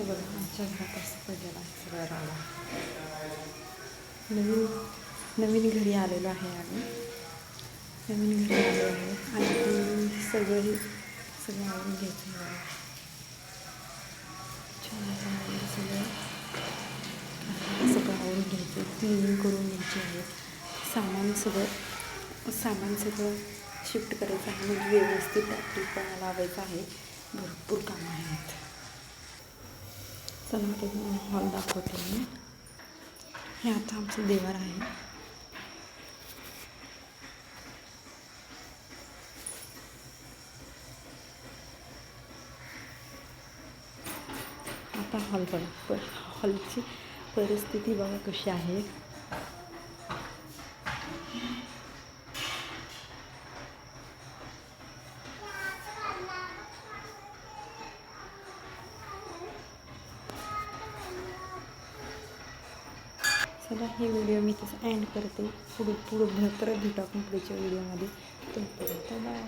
बघा आमच्या घरात असं पडलेलं आहे सगळं राडा. नवीन नवीन घरी आलेलो आहे आम्ही. नवीन घरी आलो आहे. आणि सगळं सगळं आवडून घ्यायचं करून घ्यायचं क्लिनिंग करून घ्यायची आहे. सामान सगळं सामान सगळं शिफ्ट करायचं आहे. म्हणजे व्यवस्थित पण लावायचं आहे. भरपूर कामं आहेत. चला ते हॉल दाखवते मी. हे आता आमचं देवार आहे. आता हॉल बघा. हॉलची परिस्थिती बघा कशी आहे. चला हे व्हिडिओ मी तसं एंड करते. पुढे पुढं परत भेटू आपण पुढच्या व्हिडिओमध्ये तोपर्यंत बाय